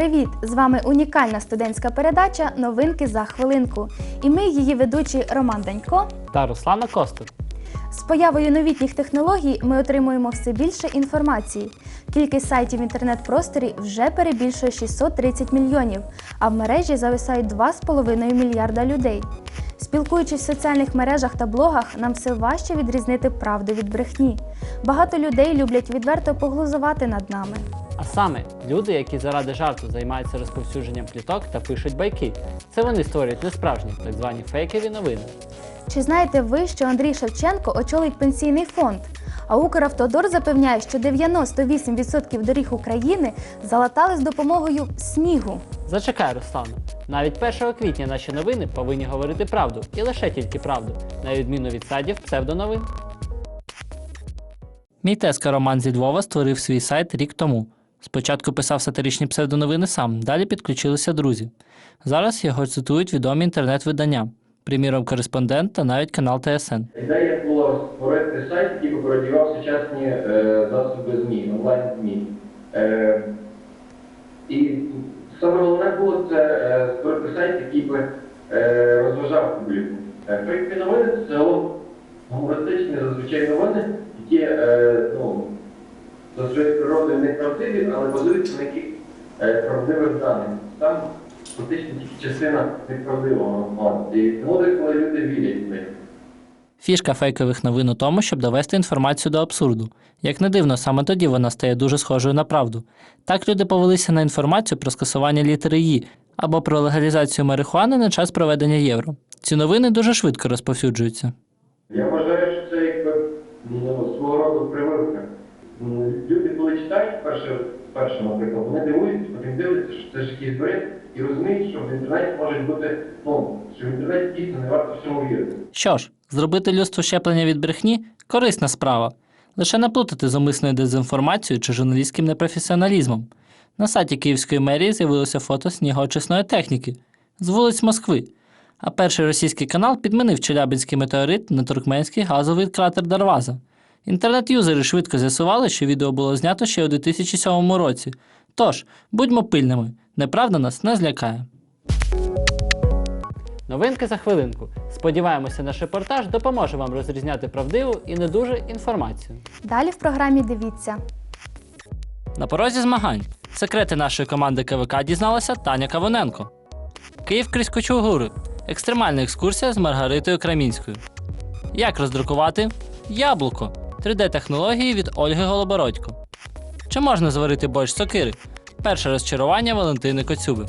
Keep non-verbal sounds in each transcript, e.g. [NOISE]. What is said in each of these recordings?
Привіт! З вами унікальна студентська передача Новинки за хвилинку. І ми, її ведучі Роман Данько. та Руслана Костик. З появою новітніх технологій ми отримуємо все більше інформації. Кількість сайтів в інтернет-просторі вже перебільшує 630 мільйонів, а в мережі зависають 2,5 мільярда людей. Спілкуючись в соціальних мережах та блогах, нам все важче відрізнити правду від брехні. Багато людей люблять відверто поглузувати над нами. Саме люди, які заради жарту займаються розповсюдженням пліток та пишуть байки. Це вони створюють несправжні, так звані фейкові новини. Чи знаєте ви, що Андрій Шевченко очолить пенсійний фонд? А Укравтодор запевняє, що 98% доріг України залатали з допомогою снігу. Зачекай, Руслану. Навіть 1 квітня наші новини повинні говорити правду і лише тільки правду, на відміну від сайтів псевдоновин. Мій тезка Роман зі Львова створив свій сайт рік тому. Спочатку писав сатиричні псевдоновини сам, далі підключилися друзі. Зараз його цитують відомі інтернет-видання, приміром кореспондент та навіть канал ТСН. Ідея була створити сайт, який би пародіював сучасні е, засоби ЗМІ, онлайн-ЗМІ. Е, і саме головне було це е, створити сайт, який би розважав публіку. Е, новини це гумористичні зазвичай новини, які ну, за своєю природою неправдиві, але базуються на яких е, правдивих даних. Там фактично тільки частина неправдивого. І тому деколи люди вірять в них. Фішка фейкових новин у тому, щоб довести інформацію до абсурду. Як не дивно, саме тоді вона стає дуже схожою на правду. Так люди повелися на інформацію про скасування літери «І» або про легалізацію марихуани на час проведення євро. Ці новини дуже швидко розповсюджуються. Я вважаю, що це якби ну, свого роду прививка. Ну, Люди, коли читають перше, перше, наприклад, вони дивуються, потім дивляться, що це ж якийсь бред, і розуміють, що в інтернеті може бути, ну, що в інтернеті дійсно не варто всьому вірити. Що ж, зробити людству щеплення від брехні корисна справа. Лише не плутати з умисною дезінформацією чи журналістським непрофесіоналізмом. На сайті Київської мерії з'явилося фото снігоочисної техніки з вулиць Москви. А перший російський канал підмінив Челябинський метеорит на туркменський газовий кратер Дарваза. Інтернет-юзери швидко з'ясували, що відео було знято ще у 2007 році. Тож, будьмо пильними, неправда нас не злякає. Новинки за хвилинку. Сподіваємося, наш репортаж допоможе вам розрізняти правдиву і не дуже інформацію. Далі в програмі дивіться. На порозі змагань. Секрети нашої команди КВК дізналася Таня Кавоненко. Київ крізь Кочугури. Екстремальна екскурсія з Маргаритою Крамінською. Як роздрукувати яблуко 3D-технології від Ольги Голобородько. Чи можна зварити борщ сокири? Перше розчарування Валентини Коцюби.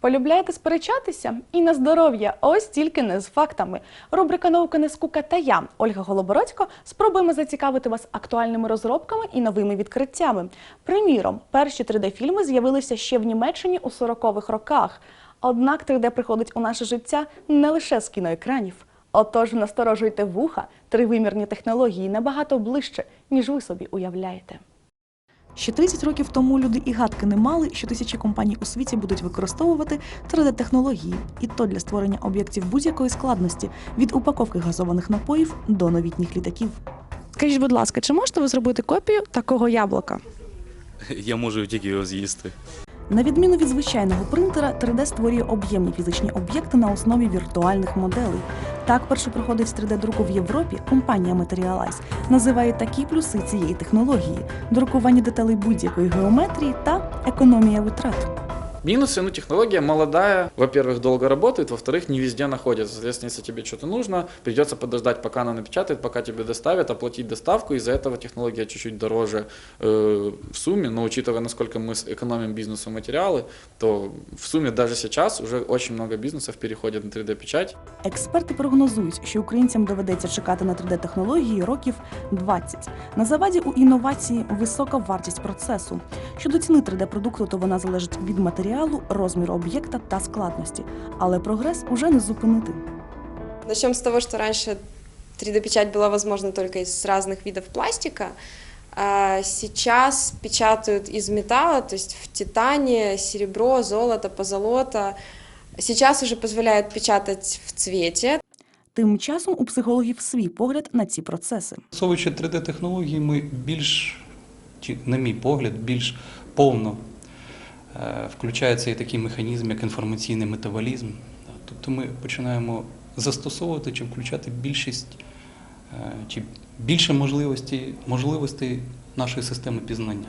Полюбляєте сперечатися? І на здоров'я, ось тільки не з фактами. Рубрика Наука не скука та я, Ольга Голобородько, спробуємо зацікавити вас актуальними розробками і новими відкриттями. Приміром, перші 3D-фільми з'явилися ще в Німеччині у 40-х роках. Однак 3D приходить у наше життя не лише з кіноекранів. Отож, насторожуйте вуха, тривимірні технології набагато ближче, ніж ви собі уявляєте. Ще 30 років тому люди і гадки не мали, що тисячі компаній у світі будуть використовувати 3D-технології, і то для створення об'єктів будь-якої складності від упаковки газованих напоїв до новітніх літаків. Скажіть, будь ласка, чи можете ви зробити копію такого яблука? [LAUGHS] Я можу тільки його з'їсти. На відміну від звичайного принтера, 3D створює об'ємні фізичні об'єкти на основі віртуальних моделей. Так, з 3D-друку в Європі компанія Materialize називає такі плюси цієї технології: друкування деталей будь-якої геометрії та економія витрат. Минусы, ну, технология молодая, во-первых, долго работает, во-вторых, не везде находится. Соответственно, если тебе что-то нужно, придется подождать, пока она напечатает, пока тебе доставят, оплатить доставку. Из-за этого технология чуть-чуть дороже э, в сумме, но учитывая, насколько мы с- экономим бизнесу материалы, то в сумме даже сейчас уже очень много бизнесов переходит на 3D-печать. Експерти прогнозують, що українцям доведеться чекати на 3D-технології років 20. На заваді у інновації висока вартість процесу. Щодо ціни 3D-продукту, то вона залежить від матеріалу, розміру об'єкта та складності. Але прогрес уже не зупинити. Начнем с того, что раньше 3D-печать была возможна только из разных видов пластика. А сейчас печатают из металла, то есть в титане, серебро, золото, позолота. Сейчас уже позволяют печатать в цвете, Тим часом у психологів свій погляд на ці процеси. Застосовуючи 3D-технології, ми більш на мій погляд, більш повно е, включається і такий механізм, як інформаційний метаболізм. Тобто ми починаємо застосовувати чи включати більшість е, чи більше можливостей, можливостей нашої системи пізнання.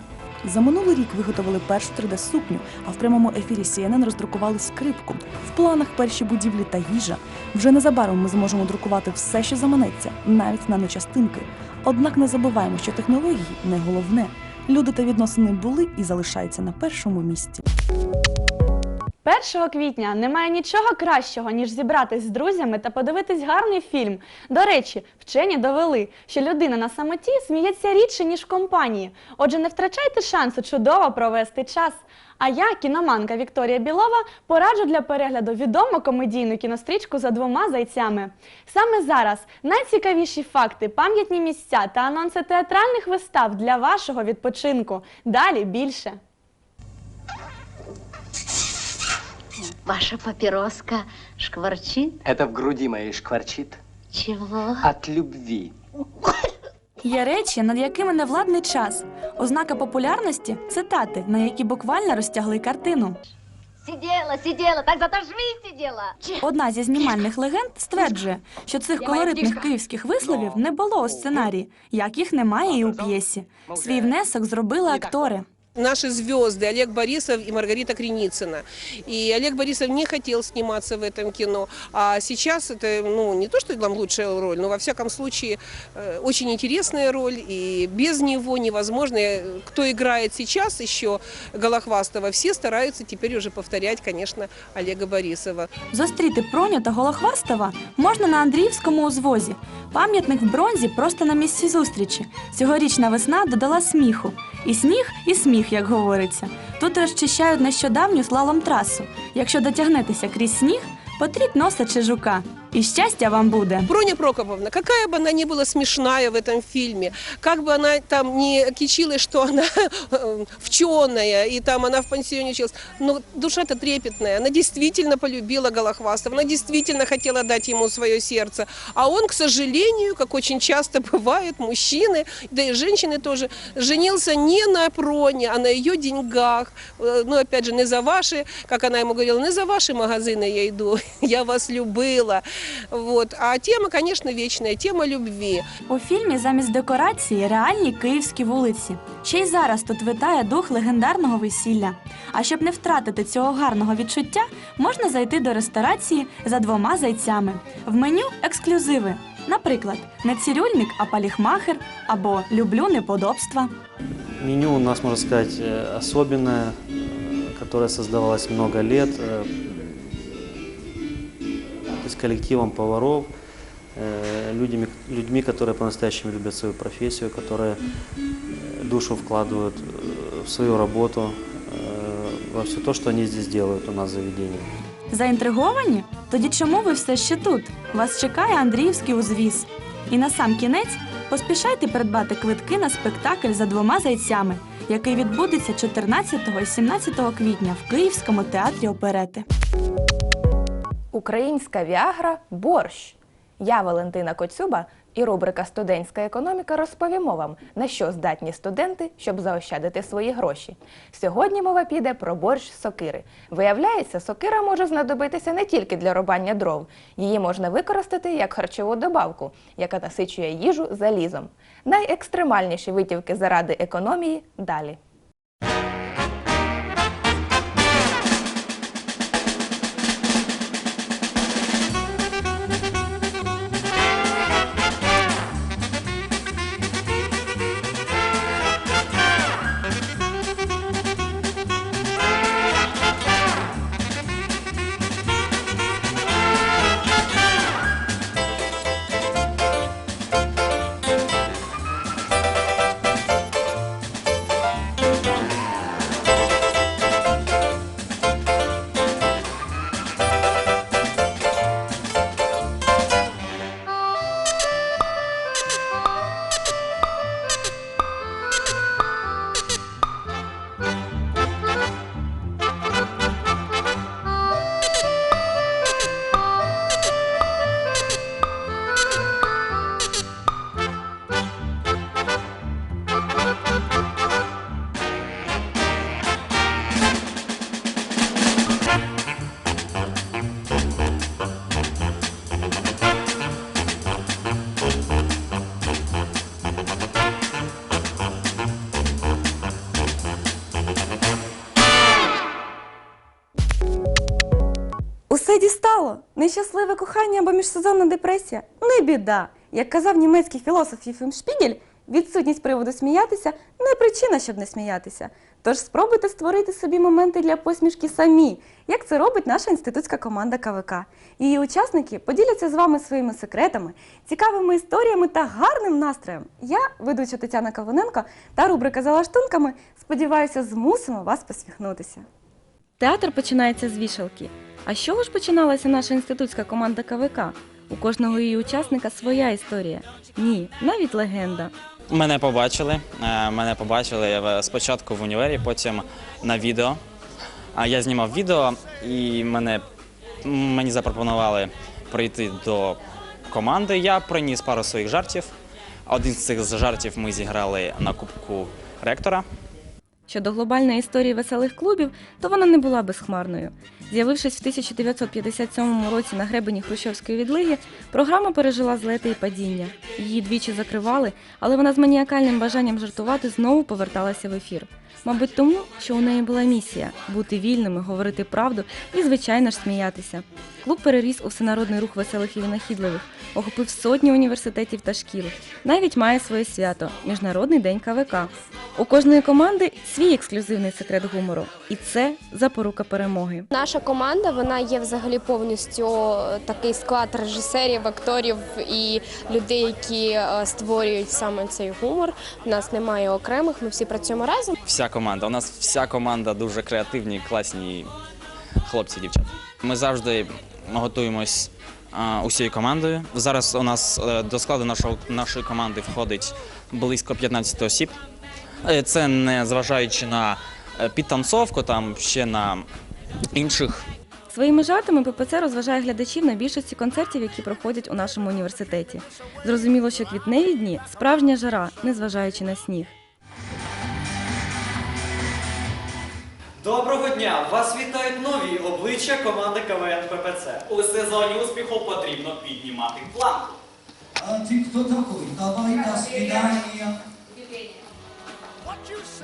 За минулий рік виготовили першу 3D-сукню, а в прямому ефірі CNN роздрукували скрипку. В планах перші будівлі та їжа. Вже незабаром ми зможемо друкувати все, що заманеться, навіть наночастинки. Однак не забуваємо, що технології не головне. Люди та відносини були і залишаються на першому місці. 1 квітня немає нічого кращого, ніж зібратись з друзями та подивитись гарний фільм. До речі, вчені довели, що людина на самоті сміється рідше, ніж в компанії. Отже, не втрачайте шансу чудово провести час. А я, кіноманка Вікторія Білова, пораджу для перегляду відому комедійну кінострічку за двома зайцями. Саме зараз найцікавіші факти, пам'ятні місця та анонси театральних вистав для вашого відпочинку. Далі більше. Ваша папироска шкварчит? Это в груди моей шкварчит Чего? от любви. Є речі, над якими не владний час. Ознака популярності цитати, на які буквально розтягли картину. Сидела, сидела, так зато жми сидела. Одна зі знімальних легенд стверджує, що цих колоритних київських висловів не було у сценарії, як їх немає і у п'єсі. Свій внесок зробили актори наши звезды Олег Борисов и Маргарита Креницына. И Олег Борисов не хотел сниматься в этом кино, а сейчас это ну, не то, что там лучшая роль, но во всяком случае э, очень интересная роль, и без него невозможно. И Кто играет сейчас еще Голохвастова, все стараются теперь уже повторять, конечно, Олега Борисова. Зустріти Проню та Голохвастова можна на Андріївському узвозі. Пам'ятник в бронзі просто на місці зустрічі. Цьогорічна весна додала сміху. І сніг, і сміх, як говориться. Тут розчищають нещодавню слалом трасу. Якщо дотягнетеся крізь сніг, потріть носа чи жука. І щастя вам буде. Броня Прокоповна, какая бы она ни была смешная в этом фильме, как бы она там не кичилась, что она [LAUGHS] вченая, и там она в пансионе училась, но душа-то трепетная, она действительно полюбила Голохвастова, она действительно хотела дать ему свое сердце, а он, к сожалению, как очень часто [LAUGHS] бывает, мужчины, да и женщины тоже, женился не на Проне, а на ее деньгах, Э, ну, опять же, не за ваши, как она ему говорила, не за ваши магазины я иду, [LAUGHS] я вас любила, вот. А тема, конечно, вечная, тема любви. У фільмі замість декорації реальні київські вулиці. Ще й зараз тут витає дух легендарного весілля. А щоб не втратити цього гарного відчуття, можна зайти до ресторації за двома зайцями. В меню ексклюзиви. Наприклад, не цирюльник, а паліхмахер або люблю неподобства. Меню у нас, можно сказать, э, особенное, э, которое создавалось много лет э, с коллективом поваров, э, людьми, людьми, которые по-настоящему любят свою профессию, которые э, душу вкладывают э, в свою работу, э, во все то, что они здесь делают у нас в заведении. Заінтриговані? Тоді чому ви все ще тут? Вас чекає Андріївський узвіз. І на сам кінець поспішайте придбати квитки на спектакль за двома зайцями, який відбудеться 14 і 17 квітня в Київському театрі оперети. Українська віагра борщ. Я Валентина Коцюба і рубрика Студентська економіка розповімо вам, на що здатні студенти, щоб заощадити свої гроші. Сьогодні мова піде про борщ сокири. Виявляється, сокира може знадобитися не тільки для рубання дров. Її можна використати як харчову добавку, яка насичує їжу залізом. Найекстремальніші витівки заради економії далі. Нещасливе кохання або міжсезонна депресія не біда. Як казав німецький філософ Єфим Шпігель, відсутність приводу сміятися не причина, щоб не сміятися. Тож спробуйте створити собі моменти для посмішки самі, як це робить наша інститутська команда КВК. Її учасники поділяться з вами своїми секретами, цікавими історіями та гарним настроєм. Я, ведуча Тетяна Кавуненко та рубрика за лаштунками, сподіваюся, змусимо вас посміхнутися. Театр починається з вішалки. А з чого ж починалася наша інститутська команда КВК? У кожного її учасника своя історія. Ні, навіть легенда. Мене побачили. е, Мене побачили спочатку в універі, потім на відео. А я знімав відео, і мене мені запропонували прийти до команди. Я приніс пару своїх жартів. Один з цих жартів ми зіграли на кубку ректора. Щодо глобальної історії веселих клубів, то вона не була безхмарною. З'явившись в 1957 році на гребені Хрущовської відлиги, програма пережила злети і падіння. Її двічі закривали, але вона з маніакальним бажанням жартувати знову поверталася в ефір. Мабуть, тому, що у неї була місія бути вільними, говорити правду і, звичайно ж, сміятися. Клуб переріс у всенародний рух веселих і винахідливих, охопив сотні університетів та шкіл. Навіть має своє свято Міжнародний день КВК. У кожної команди свій ексклюзивний секрет гумору, і це запорука перемоги. Наша команда вона є взагалі повністю такий склад режисерів, акторів і людей, які е, створюють саме цей гумор. У нас немає окремих, ми всі працюємо разом. Вся команда. У нас вся команда дуже креативні, класні хлопці, дівчата. Ми завжди готуємось усією командою. Зараз у нас е, до складу нашого, нашої команди входить близько 15 осіб. Е, Це не зважаючи на е, підтанцовку, там ще на інших Своїми жартами ППЦ розважає глядачів на більшості концертів, які проходять у нашому університеті. Зрозуміло, що квітневі дні справжня жара, незважаючи на сніг. Доброго дня! Вас вітають нові обличчя команди КВН ППЦ. У сезоні успіху потрібно піднімати планку. А ты кто такой? Давай до свидания.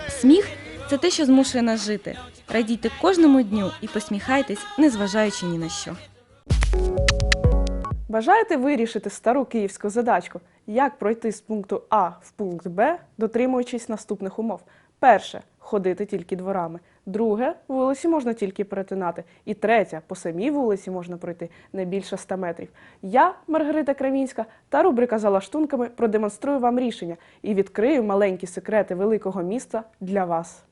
Сміх це те, що змушує нас жити. Радійте кожному дню і посміхайтесь, незважаючи ні на що. Бажаєте вирішити стару київську задачку, як пройти з пункту А в пункт Б, дотримуючись наступних умов? Перше ходити тільки дворами. Друге вулиці можна тільки перетинати. І третє по самій вулиці можна пройти не більше 100 метрів. Я, Маргарита Крамінська, та рубрика за лаштунками продемонструю вам рішення і відкрию маленькі секрети великого міста для вас.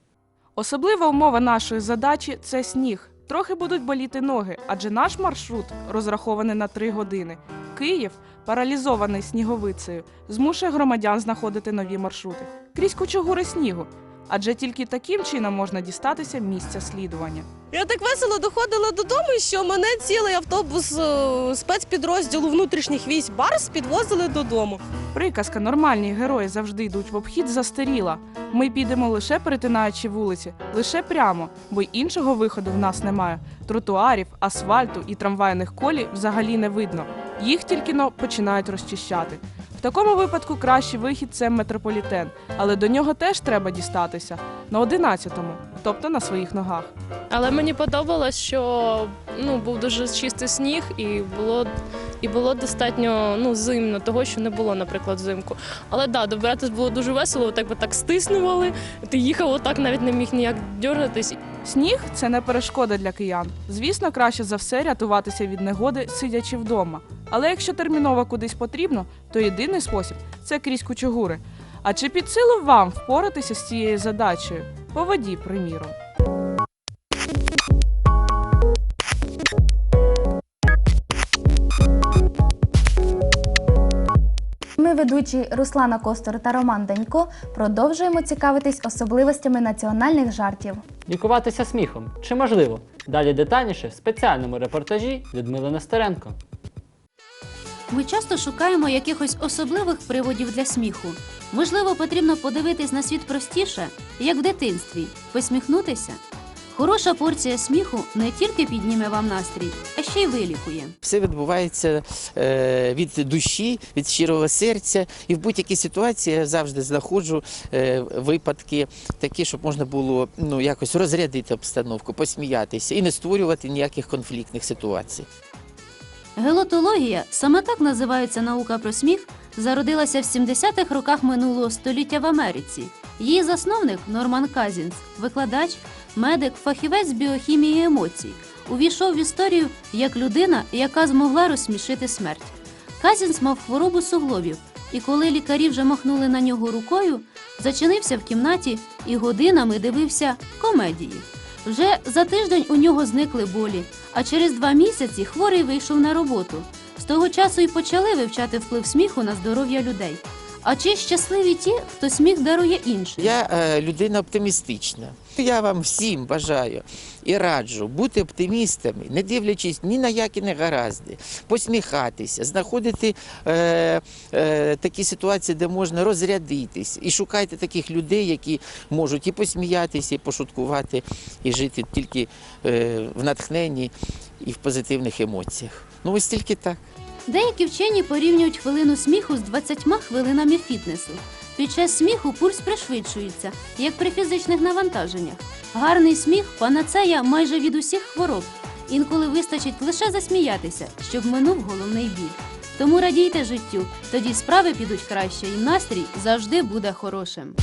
Особлива умова нашої задачі це сніг. Трохи будуть боліти ноги, адже наш маршрут розрахований на три години. Київ, паралізований сніговицею, змушує громадян знаходити нові маршрути крізь кучугури снігу. Адже тільки таким чином можна дістатися місця слідування. Я так весело доходила додому, що мене цілий автобус е, спецпідрозділу внутрішніх військ Барс підвозили додому. Приказка нормальні герої завжди йдуть в обхід застаріла. Ми підемо лише перетинаючи вулиці, лише прямо, бо й іншого виходу в нас немає. Тротуарів, асфальту і трамвайних колій взагалі не видно. Їх тільки но починають розчищати. В такому випадку кращий вихід це метрополітен, але до нього теж треба дістатися на 11-му, тобто на своїх ногах. Але мені подобалось, що ну, був дуже чистий сніг і було, і було достатньо ну, зимно, того, що не було, наприклад, взимку. Але да, добиратись було дуже весело, так би так стиснували. Ти їхав отак, навіть не міг ніяк дьоргатись. Сніг це не перешкода для киян. Звісно, краще за все рятуватися від негоди, сидячи вдома. Але якщо терміново кудись потрібно, то єдиний спосіб це крізь кучугури. А чи під силу вам впоратися з цією задачею? По воді, приміром. Ми, ведучі Руслана Костор та Роман Данько, продовжуємо цікавитись особливостями національних жартів. Лікуватися сміхом. Чи можливо? Далі детальніше в спеціальному репортажі Людмили Нестеренко. Ми часто шукаємо якихось особливих приводів для сміху. Можливо, потрібно подивитись на світ простіше, як в дитинстві, посміхнутися. Хороша порція сміху не тільки підніме вам настрій, а ще й вилікує. Все відбувається е, від душі, від щирого серця. І в будь-якій ситуації я завжди знаходжу е, випадки такі, щоб можна було ну, якось розрядити обстановку, посміятися і не створювати ніяких конфліктних ситуацій. Гелотологія, саме так називається наука про сміх, зародилася в 70-х роках минулого століття в Америці. Її засновник Норман Казінс, викладач, медик, фахівець з біохімії емоцій, увійшов в історію як людина, яка змогла розсмішити смерть. Казінс мав хворобу суглобів, і коли лікарі вже махнули на нього рукою, зачинився в кімнаті і годинами дивився комедії. Вже за тиждень у нього зникли болі, а через два місяці хворий вийшов на роботу. З того часу і почали вивчати вплив сміху на здоров'я людей. А чи щасливі ті, хто сміх дарує іншим? Я е, людина оптимістична. Я вам всім бажаю і раджу бути оптимістами, не дивлячись ні на які негаразди, посміхатися, знаходити е, е, такі ситуації, де можна розрядитись. І шукайте таких людей, які можуть і посміятися, і пошуткувати, і жити тільки е, в натхненні і в позитивних емоціях. Ну ось тільки так. Деякі вчені порівнюють хвилину сміху з 20 хвилинами фітнесу. Під час сміху пульс пришвидшується, як при фізичних навантаженнях. Гарний сміх панацея майже від усіх хвороб. Інколи вистачить лише засміятися, щоб минув головний біль. Тому радійте життю, тоді справи підуть краще, і настрій завжди буде хорошим.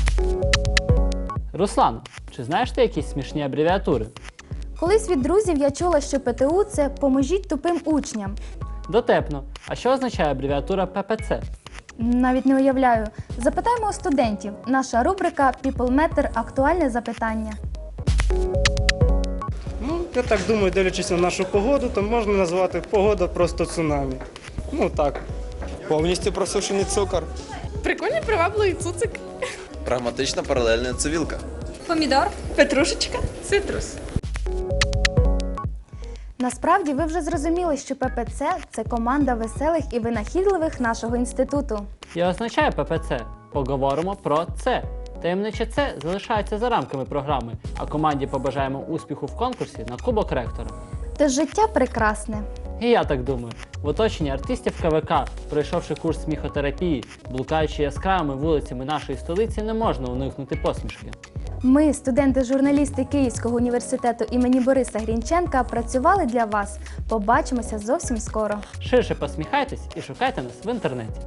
Руслан, чи знаєш ти якісь смішні абревіатури? Колись від друзів я чула, що ПТУ це поможіть тупим учням. Дотепно. А що означає абревіатура ППЦ? Навіть не уявляю. Запитаємо у студентів. Наша рубрика People Matter актуальне запитання. Ну, я так думаю, дивлячись на нашу погоду, то можна назвати погода просто цунамі. Ну так. Повністю просушений цукор. Прикольний привабливий цуцик. Прагматична паралельна цивілка. Помідор. Петрушечка. Цитрус. Насправді ви вже зрозуміли, що ППЦ це команда веселих і винахідливих нашого інституту. І означає ППЦ. Поговоримо про це. Таємниче це залишається за рамками програми, а команді побажаємо успіху в конкурсі на Кубок Ректора. Та життя прекрасне. І я так думаю, в оточенні артистів КВК, пройшовши курс сміхотерапії, блукаючи яскравими вулицями нашої столиці, не можна уникнути посмішки. Ми, студенти-журналісти Київського університету імені Бориса Грінченка, працювали для вас. Побачимося зовсім скоро. Ширше посміхайтесь і шукайте нас в інтернеті.